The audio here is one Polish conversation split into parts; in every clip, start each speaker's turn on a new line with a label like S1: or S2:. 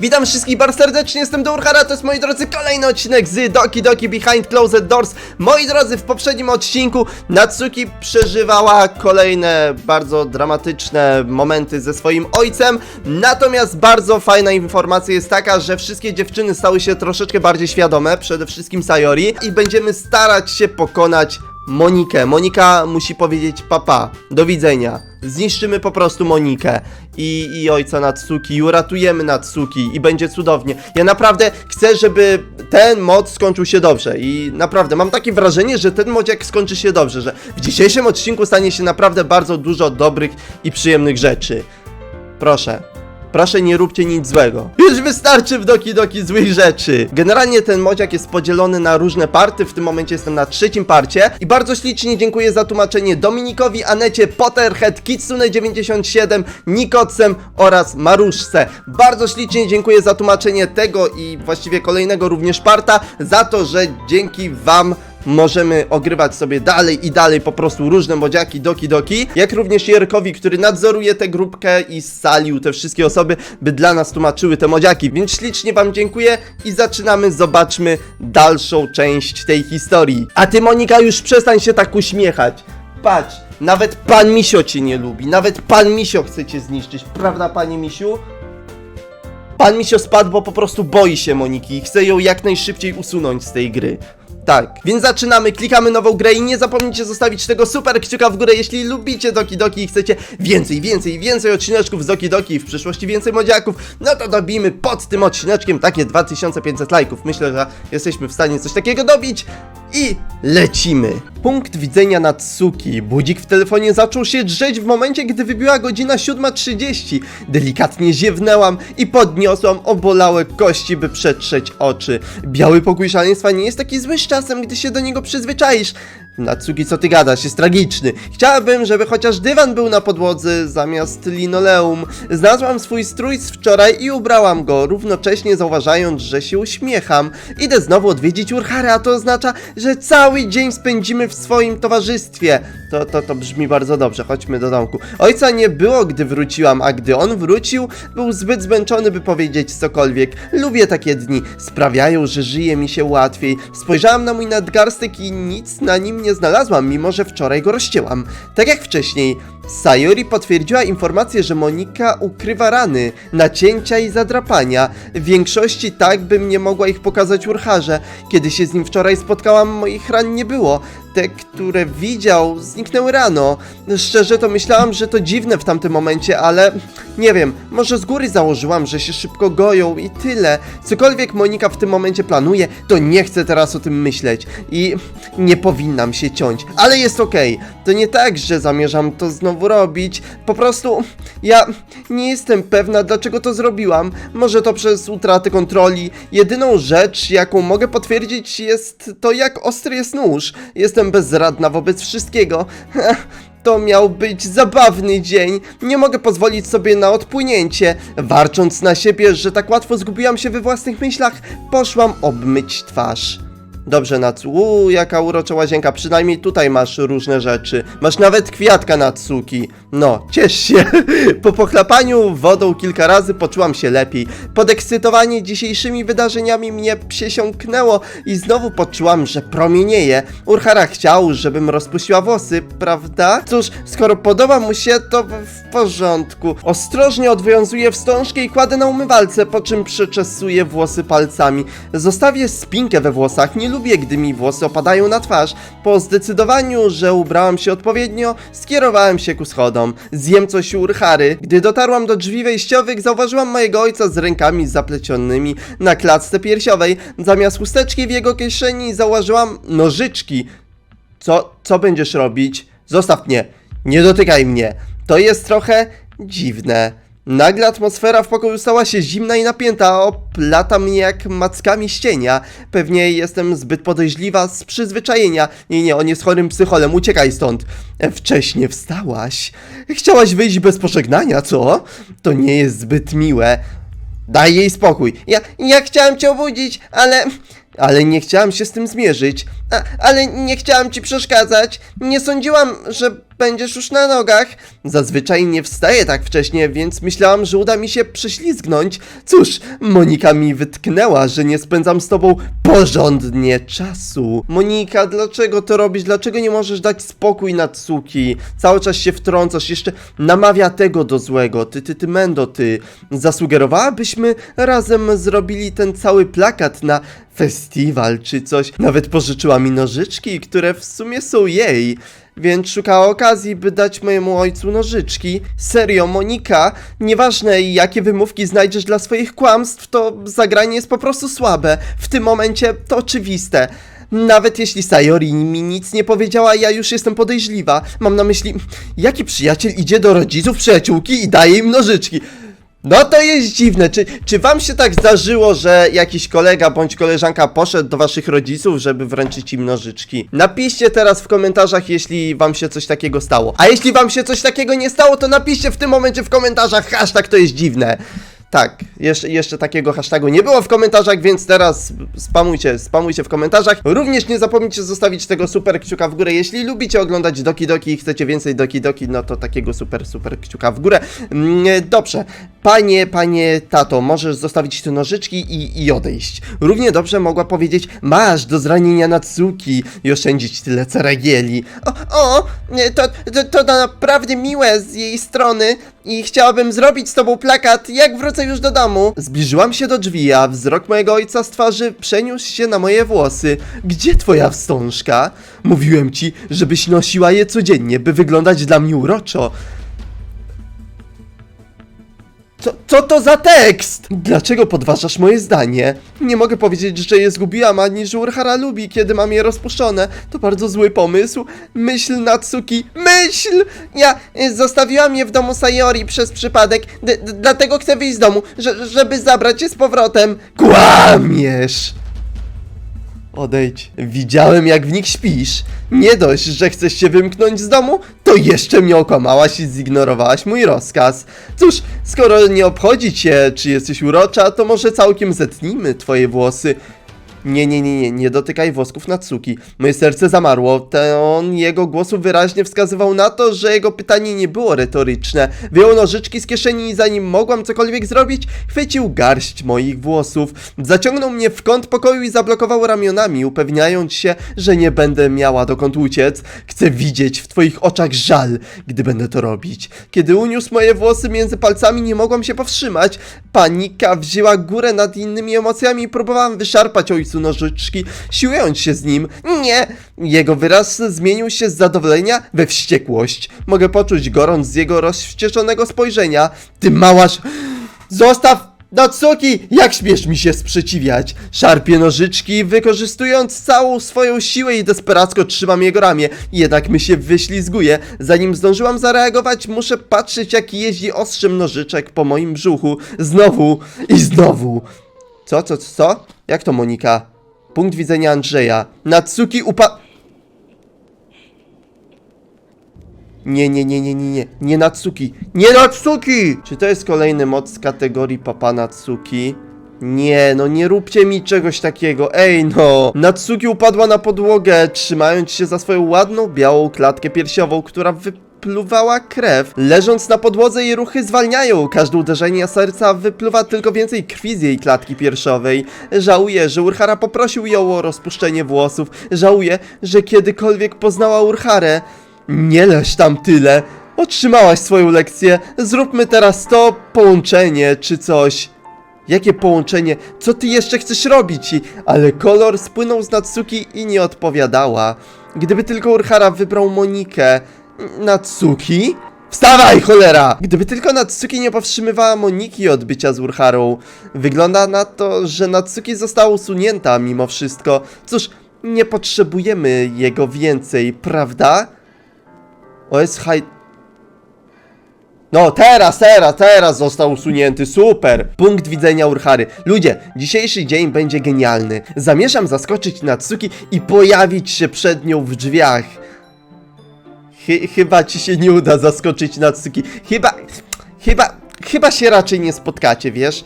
S1: Witam wszystkich bardzo serdecznie, jestem Dourhara, to jest moi drodzy kolejny odcinek z Doki Doki Behind Closed Doors. Moi drodzy, w poprzednim odcinku Natsuki przeżywała kolejne bardzo dramatyczne momenty ze swoim ojcem, natomiast bardzo fajna informacja jest taka, że wszystkie dziewczyny stały się troszeczkę bardziej świadome, przede wszystkim Sayori i będziemy starać się pokonać Monikę. Monika musi powiedzieć papa, do widzenia. Zniszczymy po prostu Monikę i, i ojca Natsuki, i uratujemy Natsuki i będzie cudownie. Ja naprawdę chcę, żeby ten mod skończył się dobrze i naprawdę mam takie wrażenie, że ten modziak skończy się dobrze, że w dzisiejszym odcinku stanie się naprawdę bardzo dużo dobrych i przyjemnych rzeczy. Proszę. Proszę nie róbcie nic złego. Już wystarczy w Doki Doki złych rzeczy. Generalnie ten modziak jest podzielony na różne party, w tym momencie jestem na trzecim parcie. I bardzo ślicznie dziękuję za tłumaczenie Dominikowi, Anecie, Potterhead, Kitsune97, Nikocem oraz Maruszce. Bardzo ślicznie dziękuję za tłumaczenie tego i właściwie kolejnego również parta, za to, że dzięki wam możemy ogrywać sobie dalej i dalej po prostu różne modziaki, doki doki, jak również Jerkowi, który nadzoruje tę grupkę i salił te wszystkie osoby, by dla nas tłumaczyły te modziaki, więc ślicznie wam dziękuję i zaczynamy, zobaczmy dalszą część tej historii. A ty Monika już przestań się tak uśmiechać. Patrz, nawet pan Misio cię nie lubi, nawet pan Misio chce cię zniszczyć, prawda panie Misiu? Pan Misio spadł, bo po prostu boi się Moniki i chce ją jak najszybciej usunąć z tej gry. Tak, więc zaczynamy, klikamy nową grę i nie zapomnijcie zostawić tego super kciuka w górę, jeśli lubicie Doki Doki i chcecie więcej, więcej, więcej odcineczków z Doki Doki i w przyszłości więcej modziaków, no to dobijmy pod tym odcineczkiem takie 2500 lajków. Myślę, że jesteśmy w stanie coś takiego dobić i lecimy. Punkt widzenia Natsuki. Budzik w telefonie zaczął się drzeć w momencie, gdy wybiła godzina 7.30. Delikatnie ziewnęłam i podniosłam obolałe kości, by przetrzeć oczy. Biały pokój szaleństwa nie jest taki zły z czasem, gdy się do niego przyzwyczaisz. Natsuki, co ty gadasz? Jest tragiczny. Chciałabym, żeby chociaż dywan był na podłodze zamiast linoleum. Znalazłam swój strój z wczoraj i ubrałam go, równocześnie zauważając, że się uśmiecham. Idę znowu odwiedzić Urharę, a to oznacza, że cały dzień spędzimy w swoim towarzystwie. To, to, to brzmi bardzo dobrze, chodźmy do domku. Ojca nie było, gdy wróciłam, a gdy on wrócił, był zbyt zmęczony, by powiedzieć cokolwiek. Lubię takie dni, sprawiają, że żyje mi się łatwiej. Spojrzałam na mój nadgarstek i nic na nim nie znalazłam, mimo że wczoraj go rozcięłam. Tak jak wcześniej, Sayori potwierdziła informację, że Monika ukrywa rany, nacięcia i zadrapania. W większości tak, bym nie mogła ich pokazać Urharze. Kiedy się z nim wczoraj spotkałam, moich ran nie było. Te, które widział, zniknęły rano. Szczerze to myślałam, że to dziwne w tamtym momencie, ale nie wiem, może z góry założyłam, że się szybko goją i tyle. Cokolwiek Monika w tym momencie planuje, to nie chcę teraz o tym myśleć i nie powinnam się ciąć, ale jest okej. To nie tak, że zamierzam to znowu robić. Po prostu ja nie jestem pewna, dlaczego to zrobiłam. Może to przez utratę kontroli. Jedyną rzecz, jaką mogę potwierdzić, jest to, jak ostry jest nóż. Jestem bezradna wobec wszystkiego. To miał być zabawny dzień. Nie mogę pozwolić sobie na odpłynięcie. Warcząc na siebie, że tak łatwo zgubiłam się we własnych myślach, poszłam obmyć twarz. Dobrze, Natsu. Uuu, jaka urocza łazienka. Przynajmniej tutaj masz różne rzeczy. Masz nawet kwiatka Natsuki. No, ciesz się. Po pochlapaniu wodą kilka razy poczułam się lepiej. Podekscytowanie dzisiejszymi wydarzeniami mnie przesiąknęło i znowu poczułam, że promienieje. Urhara chciał, żebym rozpuściła włosy, prawda? Cóż, skoro podoba mu się, to w, porządku. Ostrożnie odwiązuję wstążkę i kładę na umywalce, po czym przeczesuję włosy palcami. Zostawię spinkę we włosach. Nie lubię, gdy mi włosy opadają na twarz. Po zdecydowaniu, że ubrałam się odpowiednio, skierowałem się ku schodom. Zjem coś u. Gdy dotarłam do drzwi wejściowych, zauważyłam mojego ojca z rękami zaplecionymi na klatce piersiowej. Zamiast chusteczki w jego kieszeni zauważyłam nożyczki. Co, co będziesz robić? Zostaw mnie. Nie dotykaj mnie. To jest trochę dziwne. Nagle atmosfera w pokoju stała się zimna i napięta, oplata mnie jak mackami ścienia. Pewnie jestem zbyt podejrzliwa z przyzwyczajenia. Nie, nie, on jest chorym psycholem, uciekaj stąd. Wcześnie wstałaś. Chciałaś wyjść bez pożegnania, co? To nie jest zbyt miłe. Daj jej spokój. Ja, ja chciałem cię obudzić, ale ale nie chciałam się z tym zmierzyć. A, ale nie chciałam ci przeszkadzać. Nie sądziłam, że będziesz już na nogach. Zazwyczaj nie wstaję tak wcześnie, więc myślałam, że uda mi się prześlizgnąć. Cóż, Monika mi wytknęła, że nie spędzam z tobą porządnie czasu. Monika, dlaczego to robisz? Dlaczego nie możesz dać spokój na Tsuki? Cały czas się wtrącasz, jeszcze namawia tego do złego. Ty, ty, ty, Mendo, ty. Zasugerowałabyśmy razem zrobili ten cały plakat na festiwal czy coś. Nawet pożyczyła mi nożyczki, które w sumie są jej. Więc szukała okazji, by dać mojemu ojcu nożyczki. Serio, Monika, nieważne jakie wymówki znajdziesz dla swoich kłamstw, to zagranie jest po prostu słabe. W tym momencie to oczywiste. Nawet jeśli Sayori mi nic nie powiedziała, ja już jestem podejrzliwa. Mam na myśli, jaki przyjaciel idzie do rodziców przyjaciółki i daje im nożyczki. No to jest dziwne. Czy, czy wam się tak zdarzyło, że jakiś kolega bądź koleżanka poszedł do waszych rodziców, żeby wręczyć im nożyczki? Napiszcie teraz w komentarzach, jeśli wam się coś takiego stało. A jeśli wam się coś takiego nie stało, to napiszcie w tym momencie w komentarzach hashtag to jest dziwne. Tak, jeszcze, jeszcze takiego hashtagu nie było w komentarzach, więc teraz spamujcie, spamujcie w komentarzach. Również nie zapomnijcie zostawić tego super kciuka w górę. Jeśli lubicie oglądać Doki Doki i chcecie więcej Doki Doki, no to takiego super, super kciuka w górę. Mm, Dobrze, panie, panie tato, możesz zostawić te nożyczki i, i odejść. Równie dobrze mogła powiedzieć, masz do zranienia Natsuki i oszczędzić tyle ceregieli. O, o to, to, to naprawdę miłe z jej strony i chciałabym zrobić z tobą plakat, jak wrócę już do domu. Zbliżyłam się do drzwi, a wzrok mojego ojca z twarzy przeniósł się na moje włosy. Gdzie twoja wstążka? Mówiłem ci, żebyś nosiła je codziennie, by wyglądać dla mnie uroczo. Co, co to za tekst? Dlaczego podważasz moje zdanie? Nie mogę powiedzieć, że je zgubiłam, ani że Urhara lubi, kiedy mam je rozpuszczone. To bardzo zły pomysł. Myśl Natsuki, myśl! Ja y, zostawiłam je w domu Sayori przez przypadek, d- dlatego chcę wyjść z domu, że- żeby zabrać je z powrotem. Kłamiesz! Odejdź. Widziałem, jak w nich śpisz. Nie dość, że chcesz się wymknąć z domu, to jeszcze mnie okłamałaś i zignorowałaś mój rozkaz. Cóż, skoro nie obchodzi cię, czy jesteś urocza, to może całkiem zetnijmy twoje włosy. Nie, nie, nie, nie, nie dotykaj włosków Natsuki. Moje serce zamarło. Ten jego głosu wyraźnie wskazywał na to, że jego pytanie nie było retoryczne. Wyjął nożyczki z kieszeni i zanim mogłam cokolwiek zrobić, chwycił garść moich włosów. Zaciągnął mnie w kąt pokoju i zablokował ramionami, upewniając się, że nie będę miała dokąd uciec. Chcę widzieć w twoich oczach żal, gdy będę to robić. Kiedy uniósł moje włosy między palcami, nie mogłam się powstrzymać. Panika wzięła górę nad innymi emocjami i próbowałam wyszarpać ojcu nożyczki, siłując się z nim. Nie! Jego wyraz zmienił się z zadowolenia we wściekłość. Mogę poczuć gorąc z jego rozwścieczonego spojrzenia. Ty małaż... Zostaw Natsuki, jak śmiesz mi się sprzeciwiać? Szarpie nożyczki, wykorzystując całą swoją siłę i desperacko trzymam jego ramię. Jednak my się wyślizguje. Zanim zdążyłam zareagować, muszę patrzeć jak jeździ ostrzem nożyczek po moim brzuchu. Znowu i znowu. Co, co, co? Jak to Monika? Punkt widzenia Andrzeja. Natsuki upa... Nie, nie, nie, nie, nie, nie, nie Natsuki, nie Natsuki! Czy to jest kolejny mod z kategorii Papa Natsuki? Nie, no nie róbcie mi czegoś takiego, ej no! Natsuki upadła na podłogę, trzymając się za swoją ładną, białą klatkę piersiową, która wypluwała krew. Leżąc na podłodze jej ruchy zwalniają, każde uderzenie serca wypluwa tylko więcej krwi z jej klatki piersiowej. Żałuję, że Urhara poprosił ją o rozpuszczenie włosów. Żałuję, że kiedykolwiek poznała Urharę. Nie leż tam tyle. Otrzymałaś swoją lekcję. Zróbmy teraz to połączenie czy coś. Jakie połączenie? Co ty jeszcze chcesz robić? Ale kolor spłynął z Natsuki i nie odpowiadała. Gdyby tylko Urhara wybrał Monikę. Natsuki? Wstawaj, cholera! Gdyby tylko Natsuki nie powstrzymywała Moniki od bycia z Urharą. Wygląda na to, że Natsuki została usunięta mimo wszystko. Cóż, nie potrzebujemy jego więcej, prawda? OS High... No, teraz, teraz, teraz został usunięty, super! Punkt widzenia Urhary. Ludzie, dzisiejszy dzień będzie genialny. Zamierzam zaskoczyć Natsuki i pojawić się przed nią w drzwiach. Chy- chyba ci się nie uda zaskoczyć Natsuki. Chyba, chyba, chyba się raczej nie spotkacie, wiesz?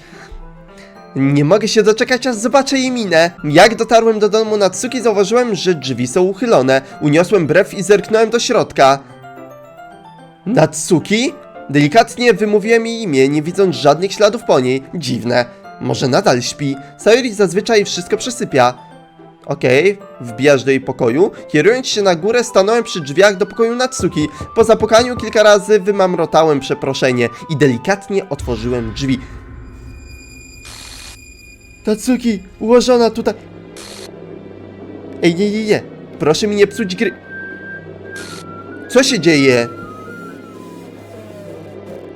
S1: Nie mogę się doczekać, aż zobaczę jej minę. Jak dotarłem do domu Natsuki, zauważyłem, że drzwi są uchylone. Uniosłem brew i zerknąłem do środka. Natsuki? Delikatnie wymówiłem jej imię, nie widząc żadnych śladów po niej. Dziwne. Może nadal śpi. Sayori zazwyczaj wszystko przesypia. Okej, wbijasz do jej pokoju. Kierując się na górę, stanąłem przy drzwiach do pokoju Natsuki. Po zapukaniu kilka razy wymamrotałem przeproszenie i delikatnie otworzyłem drzwi. Natsuki, ułożona tutaj. Ej, nie, nie, nie. Proszę mi nie psuć gry. Co się dzieje?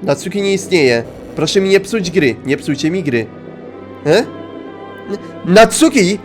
S1: Natsuki nie istnieje. Proszę mi nie psuć gry. Nie psujcie mi gry. E? Natsuki!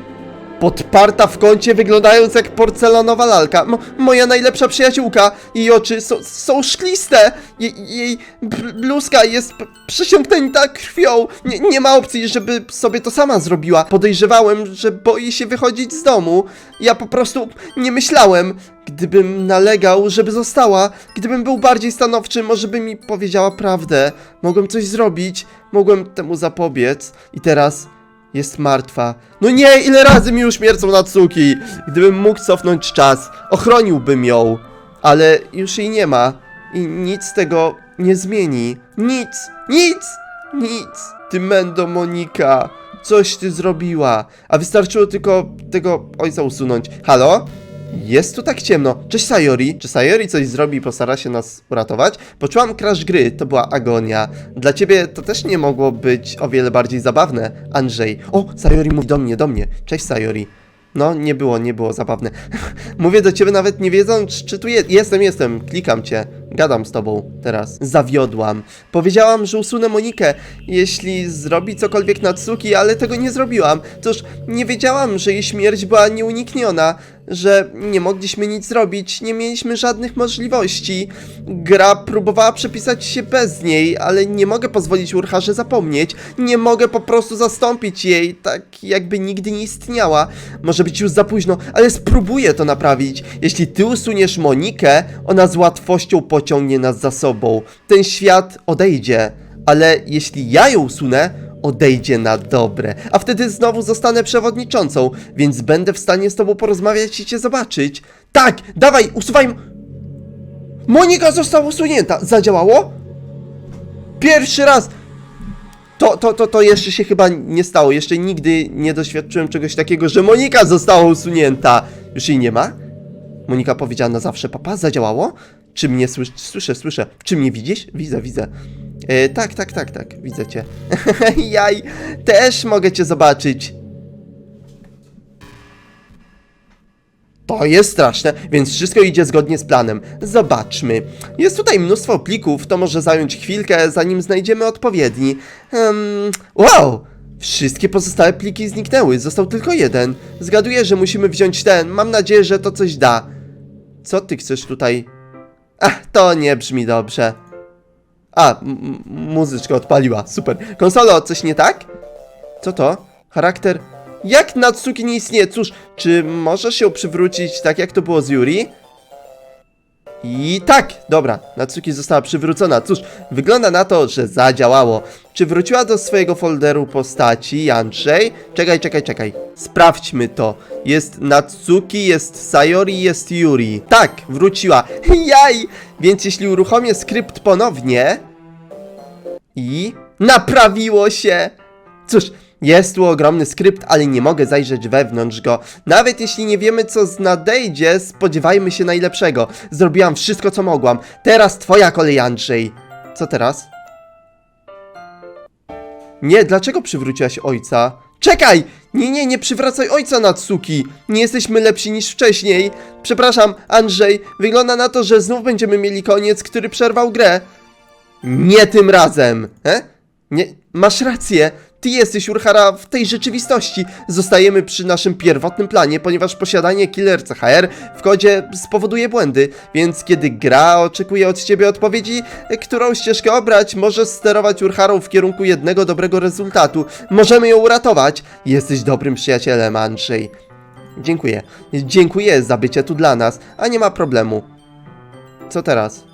S1: Podparta w kącie, wyglądając jak porcelanowa lalka. Mo moja najlepsza przyjaciółka. Jej oczy są, są szkliste. Je jej bl- bluzka jest przesiąknięta krwią. Nie, nie ma opcji, żeby sobie to sama zrobiła. Podejrzewałem, że boi się wychodzić z domu. Ja po prostu nie myślałem. Gdybym nalegał, żeby została, gdybym był bardziej stanowczy, może by mi powiedziała prawdę. Mogłem coś zrobić, mogłem temu zapobiec. I teraz jest martwa. No nie, ile razy mi już śmiercą Natsuki! Gdybym mógł cofnąć czas, ochroniłbym ją. Ale już jej nie ma. I nic tego nie zmieni. Nic, nic, nic. Ty Mendo Monika, coś ty zrobiła. A wystarczyło tylko tego ojca usunąć. Halo? Jest tu tak ciemno. Cześć Sayori. Czy Sayori coś zrobi i postara się nas uratować? Poczułam crash gry, to była agonia. Dla ciebie to też nie mogło być o wiele bardziej zabawne, Andrzej. O, Sayori mówi do mnie, do mnie. Cześć Sayori. No, nie było, nie było zabawne. Mówię do ciebie nawet nie wiedząc, czy tu je jestem, jestem, klikam cię. Gadam z tobą teraz. Zawiodłam. Powiedziałam, że usunę Monikę, jeśli zrobi cokolwiek Natsuki, ale tego nie zrobiłam. Cóż, nie wiedziałam, że jej śmierć była nieunikniona, że nie mogliśmy nic zrobić, nie mieliśmy żadnych możliwości. Gra próbowała przepisać się bez niej, ale nie mogę pozwolić Urharze zapomnieć. Nie mogę po prostu zastąpić jej, tak jakby nigdy nie istniała. Może być już za późno, ale spróbuję to naprawić. Jeśli ty usuniesz Monikę, ona z łatwością pociągnie nas za sobą. Ten świat odejdzie, ale jeśli ja ją usunę, odejdzie na dobre, a wtedy znowu zostanę przewodniczącą, więc będę w stanie z tobą porozmawiać i cię zobaczyć. Tak, dawaj, usuwaj... Monika została usunięta. Zadziałało? Pierwszy raz. To, to, to, to jeszcze się chyba nie stało. Jeszcze nigdy nie doświadczyłem czegoś takiego, że Monika została usunięta. Już jej nie ma? Monika powiedziała na zawsze papa, zadziałało? Czy mnie słysz, słyszę, słyszę. Czy mnie widzisz? Widzę, widzę. E, tak, tak, tak, tak, widzę cię. Jaj, też mogę cię zobaczyć. To jest straszne, więc wszystko idzie zgodnie z planem. Zobaczmy. Jest tutaj mnóstwo plików, to może zająć chwilkę, zanim znajdziemy odpowiedni. Um, wow! Wszystkie pozostałe pliki zniknęły, został tylko jeden. Zgaduję, że musimy wziąć ten, mam nadzieję, że to coś da. Co ty chcesz tutaj? Ach, to nie brzmi dobrze. A, muzyczka odpaliła, super. Konsolo, coś nie tak? Co to? Charakter... Jak Natsuki nie istnieje? Cóż, czy możesz się przywrócić tak jak to było z Yuri? I tak, dobra, Natsuki została przywrócona. Cóż, wygląda na to, że zadziałało. Czy wróciła do swojego folderu postaci Andrzej? Czekaj, czekaj, czekaj. Sprawdźmy to. Jest Natsuki, jest Sayori, jest Yuri. Tak, wróciła. Jaj! Więc jeśli uruchomię skrypt ponownie... I... Naprawiło się! Cóż, jest tu ogromny skrypt, ale nie mogę zajrzeć wewnątrz go. Nawet jeśli nie wiemy, co nadejdzie, spodziewajmy się najlepszego. Zrobiłam wszystko, co mogłam. Teraz twoja kolej, Andrzej. Co teraz? Nie, dlaczego przywróciłaś ojca? Czekaj! Nie, nie, nie przywracaj ojca Natsuki! Nie jesteśmy lepsi niż wcześniej. Przepraszam, Andrzej, wygląda na to, że znów będziemy mieli koniec, który przerwał grę. Nie tym razem! E? Nie, masz rację. Ty jesteś Urhara w tej rzeczywistości. Zostajemy przy naszym pierwotnym planie, ponieważ posiadanie killer CHR w kodzie spowoduje błędy, więc kiedy gra oczekuje od ciebie odpowiedzi, którą ścieżkę obrać, możesz sterować Urharą w kierunku jednego dobrego rezultatu. Możemy ją uratować. Jesteś dobrym przyjacielem, Andrzej. Dziękuję. Dziękuję za bycie tu dla nas, a nie ma problemu. Co teraz?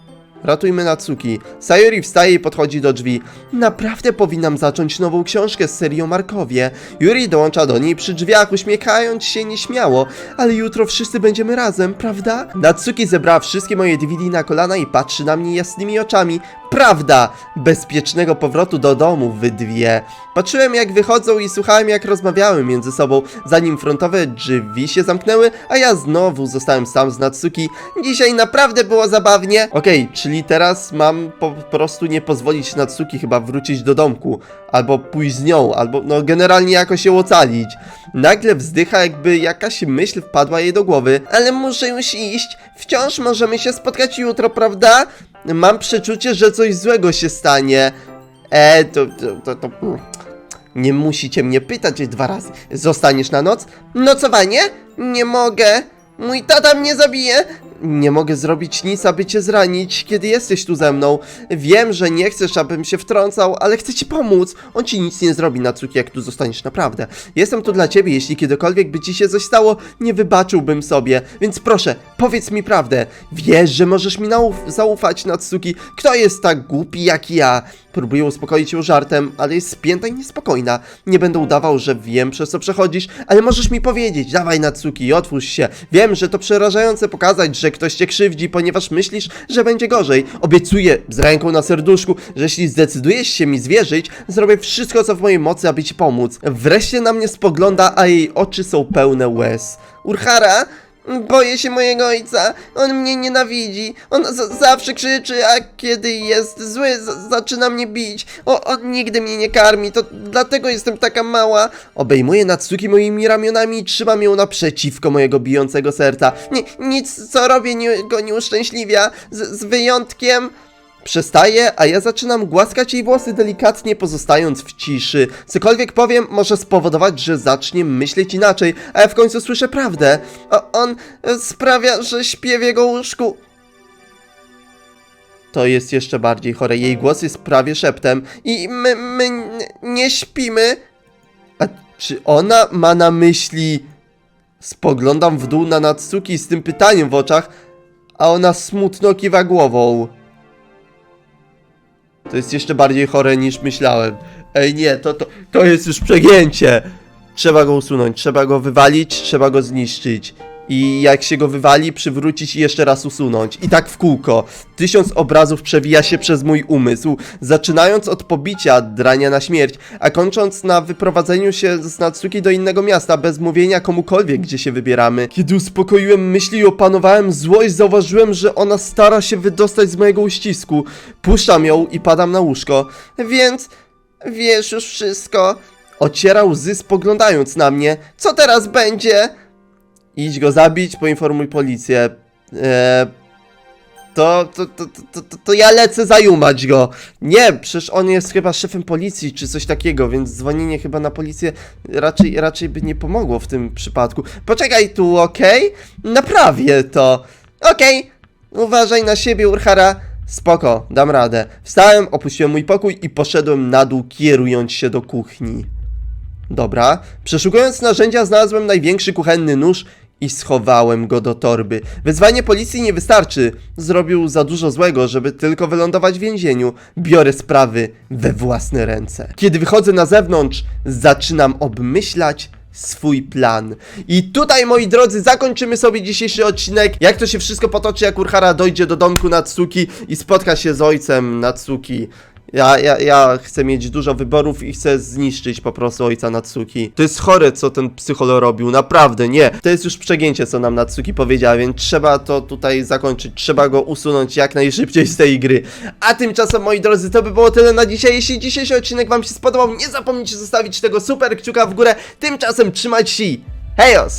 S1: Ratujmy Natsuki. Sayori wstaje i podchodzi do drzwi. Naprawdę powinnam zacząć nową książkę z serii o Markowie. Yuri dołącza do niej przy drzwiach, uśmiechając się nieśmiało. Ale jutro wszyscy będziemy razem, prawda? Natsuki zebrała wszystkie moje DVD na kolana i patrzy na mnie jasnymi oczami. Prawda! Bezpiecznego powrotu do domu, wy dwie. Patrzyłem jak wychodzą i słuchałem jak rozmawiały między sobą, zanim frontowe drzwi się zamknęły, a ja znowu zostałem sam z Natsuki. Dzisiaj naprawdę było zabawnie. Okej, czyli teraz mam po prostu nie pozwolić Natsuki chyba wrócić do domku, albo pójść z nią, albo no generalnie jakoś ją ocalić. Nagle wzdycha jakby jakaś myśl wpadła jej do głowy. Ale muszę już iść. Wciąż możemy się spotkać jutro, prawda? Mam przeczucie, że coś złego się stanie. E, to, to, to, to... Nie musicie mnie pytać dwa razy. Zostaniesz na noc? Nocowanie? Nie mogę. Mój tata mnie zabije. Nie mogę zrobić nic, aby cię zranić, kiedy jesteś tu ze mną. Wiem, że nie chcesz, abym się wtrącał, ale chcę ci pomóc. On ci nic nie zrobi, Natsuki, jak tu zostaniesz naprawdę. Jestem tu dla ciebie, jeśli kiedykolwiek by ci się coś stało, nie wybaczyłbym sobie. Więc proszę, powiedz mi prawdę. Wiesz, że możesz mi zaufać, Natsuki. Kto jest tak głupi jak ja? Próbuję uspokoić ją żartem, ale jest spięta i niespokojna. Nie będę udawał, że wiem, przez co przechodzisz, ale możesz mi powiedzieć. Dawaj, Natsuki, otwórz się. Wiem, że to przerażające pokazać, że ktoś cię krzywdzi, ponieważ myślisz, że będzie gorzej. Obiecuję z ręką na serduszku, że jeśli zdecydujesz się mi zwierzyć, zrobię wszystko, co w mojej mocy, aby ci pomóc. Wreszcie na mnie spogląda, a jej oczy są pełne łez. Urhara, Boję się mojego ojca. On mnie nienawidzi. On zawsze krzyczy, a kiedy jest zły, zaczyna mnie bić. O, on nigdy mnie nie karmi, to dlatego jestem taka mała. Obejmuję Natsuki moimi ramionami i trzymam ją naprzeciwko mojego bijącego serca. Ni nic, co robię, nie, go nie uszczęśliwia. Z, z wyjątkiem... Przestaje, a ja zaczynam głaskać jej włosy delikatnie, pozostając w ciszy. Cokolwiek powiem, może spowodować, że zacznie myśleć inaczej, a ja w końcu słyszę prawdę. On e, sprawia, że śpię w jego łóżku. To jest jeszcze bardziej chore. Jej głos jest prawie szeptem. I my, my nie śpimy. A czy ona ma na myśli... Spoglądam w dół na Natsuki z tym pytaniem w oczach, a ona smutno kiwa głową. To jest jeszcze bardziej chore niż myślałem. Ej, nie, to, to, to jest już przegięcie. Trzeba go usunąć, trzeba go wywalić, trzeba go zniszczyć. I jak się go wywali, przywrócić i jeszcze raz usunąć. I tak w kółko. Tysiąc obrazów przewija się przez mój umysł, zaczynając od pobicia drania na śmierć, a kończąc na wyprowadzeniu się z Natsuki do innego miasta bez mówienia komukolwiek, gdzie się wybieramy. Kiedy uspokoiłem myśli i opanowałem złość, zauważyłem, że ona stara się wydostać z mojego uścisku. Puszczam ją i padam na łóżko. Więc wiesz już wszystko. Ociera łzy spoglądając na mnie. Co teraz będzie? Idź go zabić, poinformuj policję. Eee, to, to, to, to, to, to ja lecę zajumać go. Nie, przecież on jest chyba szefem policji czy coś takiego, więc dzwonienie chyba na policję raczej, raczej by nie pomogło w tym przypadku. Poczekaj tu, okej? Naprawię to. Okej, uważaj na siebie, Urhara. Spoko, dam radę. Wstałem, opuściłem mój pokój i poszedłem na dół, kierując się do kuchni. Dobra. Przeszukując narzędzia, znalazłem największy kuchenny nóż i schowałem go do torby. Wezwanie policji nie wystarczy. Zrobił za dużo złego, żeby tylko wylądować w więzieniu. Biorę sprawy we własne ręce. Kiedy wychodzę na zewnątrz, zaczynam obmyślać swój plan. I tutaj, moi drodzy, zakończymy sobie dzisiejszy odcinek. Jak to się wszystko potoczy, jak Urhara dojdzie do domku Natsuki i spotka się z ojcem Natsuki. Ja, ja, ja chcę mieć dużo wyborów i chcę zniszczyć po prostu ojca Natsuki. To jest chore, co ten psycholo robił, naprawdę, nie. To jest już przegięcie, co nam Natsuki powiedziała, więc trzeba to tutaj zakończyć, trzeba go usunąć jak najszybciej z tej gry. A tymczasem, moi drodzy, to by było tyle na dzisiaj. Jeśli dzisiejszy odcinek wam się spodobał, nie zapomnijcie zostawić tego super kciuka w górę. Tymczasem trzymajcie się. Hejos!